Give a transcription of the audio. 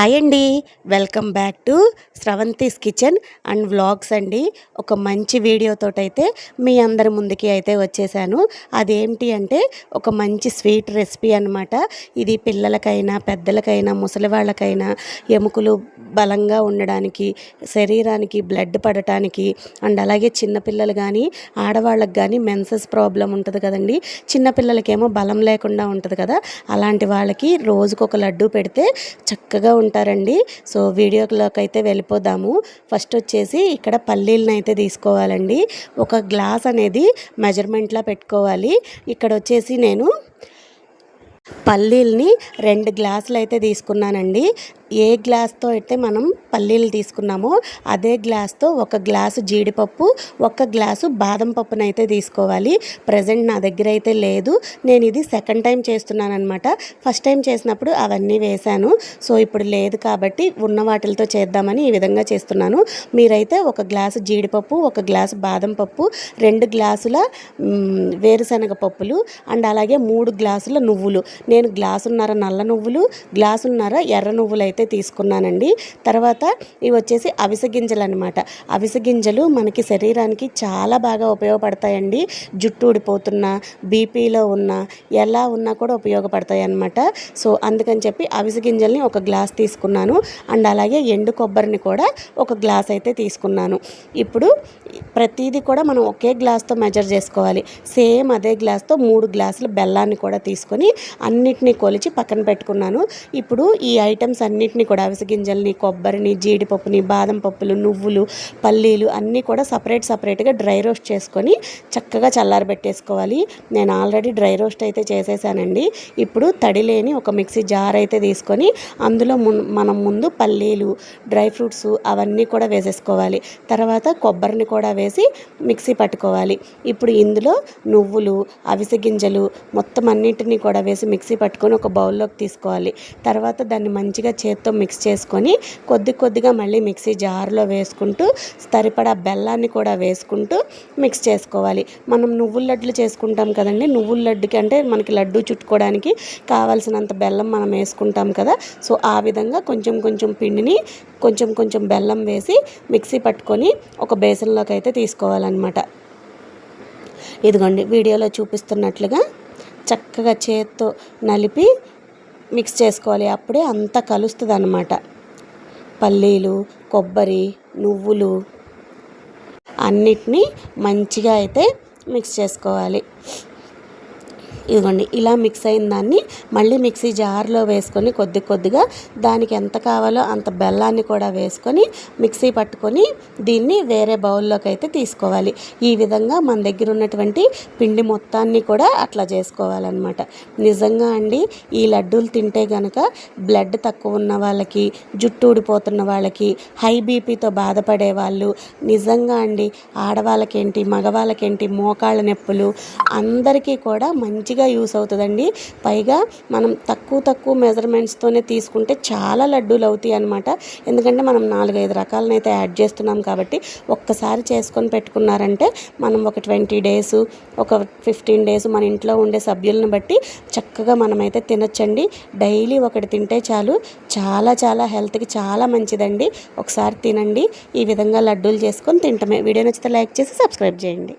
Hi అండి. Welcome back to Sravanthi's kitchen and vlogs అండి. ఒక మంచి వీడియోతోటైతే మీ అందరి ముందుకి అయితే వచ్చేసాను. అదేంటి అంటే ఒక మంచి స్వీట్ రెసిపీ అనమాట ఇది పిల్లలకైనా పెద్దలకైనా ముసలి వాళ్ళకైనా ఎముకలు బలంగా ఉండడానికి శరీరానికి బ్లడ్ పడటానికి అండ్ అలాగే చిన్నపిల్లలు కానీ ఆడవాళ్ళకి కానీ మెన్సెస్ ప్రాబ్లం ఉంటుంది కదండి. చిన్నపిల్లలకేమో బలం లేకుండా ఉంటుంది కదా. అలాంటి వాళ్ళకి రోజుకొక లడ్డు పెడితే చక్కగా ఉంటారండి సో వీడియోలోకి అయితే వెళ్ళిపోదాము. ఫస్ట్ వచ్చేసి ఇక్కడ పల్లీలను అయితే తీసుకోవాలండి. ఒక గ్లాస్ అనేది మెజర్మెంట్లో పెట్టుకోవాలి. ఇక్కడ వచ్చేసి నేను పల్లీల్ని రెండు గ్లాసులు అయితే తీసుకున్నానండి. ఏ గ్లాస్తో అయితే మనం పల్లీలు తీసుకున్నామో అదే గ్లాస్తో ఒక గ్లాసు జీడిపప్పు ఒక గ్లాసు బాదం పప్పును అయితే తీసుకోవాలి. ప్రజెంట్ నా దగ్గర అయితే లేదు. నేను ఇది సెకండ్ టైం చేస్తున్నాను అనమాట ఫస్ట్ టైం చేసినప్పుడు అవన్నీ వేశాను. సో ఇప్పుడు లేదు కాబట్టి ఉన్న వాటిలతో చేద్దామని ఈ విధంగా చేస్తున్నాను. మీరైతే ఒక గ్లాసు జీడిపప్పు ఒక గ్లాసు బాదం పప్పు రెండు గ్లాసుల వేరుశనగ పప్పులు అండ్ అలాగే మూడు గ్లాసుల నువ్వులు. నేను గ్లాసున్నర నల్ల నువ్వులు గ్లాసున్నర ఎర్ర నువ్వులు అయితే తీసుకున్నానండి. తర్వాత ఇవి వచ్చేసి అవిసె గింజలు అనమాట అవిసె గింజలు మనకి శరీరానికి చాలా బాగా ఉపయోగపడతాయండి. జుట్టు ఊడిపోతున్నా బీపీలో ఉన్న ఎలా ఉన్నా కూడా ఉపయోగపడతాయి అనమాట సో అందుకని చెప్పి అవిసె గింజల్ని ఒక గ్లాస్ తీసుకున్నాను. అండ్ అలాగే ఎండు కొబ్బరిని కూడా ఒక గ్లాస్ అయితే తీసుకున్నాను. ఇప్పుడు ప్రతిదీ కూడా మనం ఒకే గ్లాస్తో మెజర్ చేసుకోవాలి. సేమ్ అదే గ్లాస్తో మూడు గ్లాసుల బెల్లాన్ని కూడా తీసుకొని అన్నిటినీ కొలిచి పక్కన పెట్టుకున్నాను. ఇప్పుడు ఈ ఐటమ్స్ అన్నిటినీ కూడా అవిసె గింజల్ని కొబ్బరిని జీడిపప్పుని బాదం పప్పులు నువ్వులు పల్లీలు అన్నీ కూడా సపరేట్ సపరేట్గా డ్రై రోస్ట్ చేసుకొని చక్కగా చల్లారబెట్టేసుకోవాలి. నేను ఆల్రెడీ డ్రై రోస్ట్ అయితే చేసేసానండి. ఇప్పుడు తడి లేని ఒక మిక్సీ జార్ అయితే తీసుకొని అందులో మనం ముందు పల్లీలు డ్రై ఫ్రూట్స్ అవన్నీ కూడా వేసేసుకోవాలి. తర్వాత కొబ్బరిని కూడా వేసి మిక్సీ పట్టుకోవాలి. ఇప్పుడు ఇందులో నువ్వులు అవిసె గింజలు మొత్తం అన్నింటినీ కూడా వేసి మిక్సీ పట్టుకొని ఒక బౌల్లోకి తీసుకోవాలి. తర్వాత దాన్ని మంచిగా చేతి మొత్తం మిక్స్ చేసుకొని కొద్ది కొద్దిగా మళ్ళీ మిక్సీ జార్లో వేసుకుంటూ సరిపడా బెల్లాన్ని కూడా వేసుకుంటూ మిక్స్ చేసుకోవాలి. మనం నువ్వుల లడ్డులు చేసుకుంటాం కదండి నువ్వుల లడ్డుకి అంటే మనకి లడ్డు చుట్టుకోవడానికి కావాల్సినంత బెల్లం మనం వేసుకుంటాం కదా సో ఆ విధంగా కొంచెం కొంచెం పిండిని కొంచెం కొంచెం బెల్లం వేసి మిక్సీ పట్టుకొని ఒక బేసన్లోకి అయితే తీసుకోవాలన్నమాట. ఇదిగోండి వీడియోలో చూపిస్తున్నట్లుగా చక్కగా చేత్తో నలిపి మిక్స్ చేసుకోవాలి. అప్పుడే అంత కలుస్తుంది అన్నమాట పల్లీలు కొబ్బరి నువ్వులు అన్నిటినీ మంచిగా అయితే మిక్స్ చేసుకోవాలి. ఇదిగోండి ఇలా మిక్స్ అయిన దాన్ని మళ్ళీ మిక్సీ జార్లో వేసుకొని కొద్ది కొద్దిగా దానికి ఎంత కావాలో అంత బెల్లాన్ని కూడా వేసుకొని మిక్సీ పట్టుకొని దీన్ని వేరే బౌల్లోకి అయితే తీసుకోవాలి. ఈ విధంగా మన దగ్గర ఉన్నటువంటి పిండి మొత్తాన్ని కూడా అట్లా చేసుకోవాలన్నమాట. నిజంగా అండి ఈ లడ్డూలు తింటే కనుక బ్లడ్ తక్కువ ఉన్న వాళ్ళకి జుట్టు ఊడిపోతున్న వాళ్ళకి హై బీపీతో బాధపడే వాళ్ళు నిజంగా అండి ఆడవాళ్ళకేంటి మగవాళ్ళకేంటి మోకాళ్ళ నొప్పులు అందరికీ కూడా మంచిగా ఈజీగా యూస్ అవుతుందండి. పైగా మనం తక్కువ తక్కువ మెజర్మెంట్స్తోనే తీసుకుంటే చాలా లడ్డూలు అవుతాయి అనమాట ఎందుకంటే మనం నాలుగైదు రకాలను అయితే యాడ్ చేస్తున్నాం కాబట్టి ఒక్కసారి చేసుకొని పెట్టుకున్నారంటే మనం ఒక ట్వంటీ డేస్ ఒక ఫిఫ్టీన్ డేస్ మన ఇంట్లో ఉండే సభ్యులను బట్టి చక్కగా మనమైతే తినచ్చండి. డైలీ ఒకటి తింటే చాలు. చాలా చాలా హెల్త్కి చాలా మంచిదండి. ఒకసారి తినండి. ఈ విధంగా లడ్డూలు చేసుకొని తింటమే. వీడియో నచ్చితే లైక్ చేసి సబ్స్క్రైబ్ చేయండి.